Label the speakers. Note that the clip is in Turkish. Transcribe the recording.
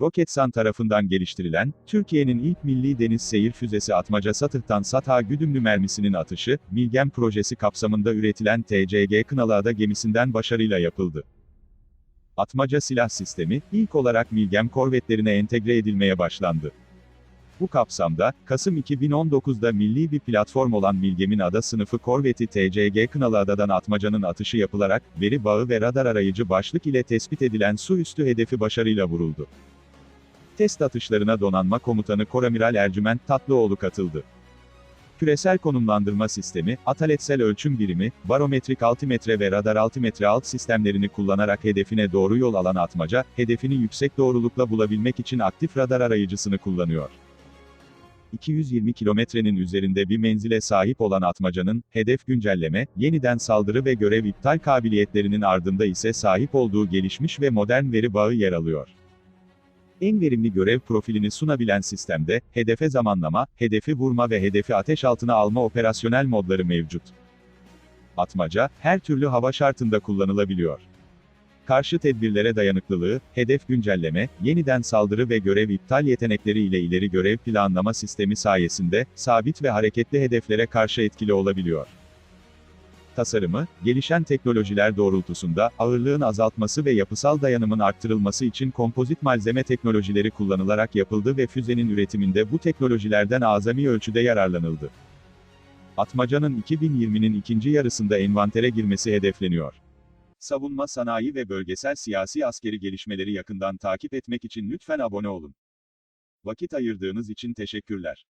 Speaker 1: Roketsan tarafından geliştirilen, Türkiye'nin ilk milli deniz seyir füzesi Atmaca Satıh'tan SATHA güdümlü mermisinin atışı, Milgem projesi kapsamında üretilen TCG Kınalıada gemisinden başarıyla yapıldı. Atmaca silah sistemi, ilk olarak Milgem korvetlerine entegre edilmeye başlandı. Bu kapsamda, Kasım 2019'da milli bir platform olan Milgem'in ada sınıfı korveti TCG Kınalıada'dan Atmaca'nın atışı yapılarak, veri bağı ve radar arayıcı başlık ile tespit edilen su üstü hedefi başarıyla vuruldu. Test atışlarına donanma komutanı Koramiral Ercüment Tatlıoğlu katıldı. Küresel konumlandırma sistemi, ataletsel ölçüm birimi, barometrik altimetre ve radar altimetre alt sistemlerini kullanarak hedefine doğru yol alan atmaca, hedefini yüksek doğrulukla bulabilmek için aktif radar arayıcısını kullanıyor. 220 kilometrenin üzerinde bir menzile sahip olan atmacanın, hedef güncelleme, yeniden saldırı ve görev iptal kabiliyetlerinin ardında ise sahip olduğu gelişmiş ve modern veri bağı yer alıyor. En verimli görev profilini sunabilen sistemde, hedefe zamanlama, hedefi vurma ve hedefi ateş altına alma operasyonel modları mevcut. Atmaca, her türlü hava şartında kullanılabiliyor. Karşı tedbirlere dayanıklılığı, hedef güncelleme, yeniden saldırı ve görev iptal yetenekleri ile ileri görev planlama sistemi sayesinde, sabit ve hareketli hedeflere karşı etkili olabiliyor. Tasarımı, gelişen teknolojiler doğrultusunda, ağırlığın azaltması ve yapısal dayanımın arttırılması için kompozit malzeme teknolojileri kullanılarak yapıldı ve füzenin üretiminde bu teknolojilerden azami ölçüde yararlanıldı. Atmaca'nın 2020'nin ikinci yarısında envantere girmesi hedefleniyor. Savunma sanayi ve bölgesel siyasi askeri gelişmeleri yakından takip etmek için lütfen abone olun. Vakit ayırdığınız için teşekkürler.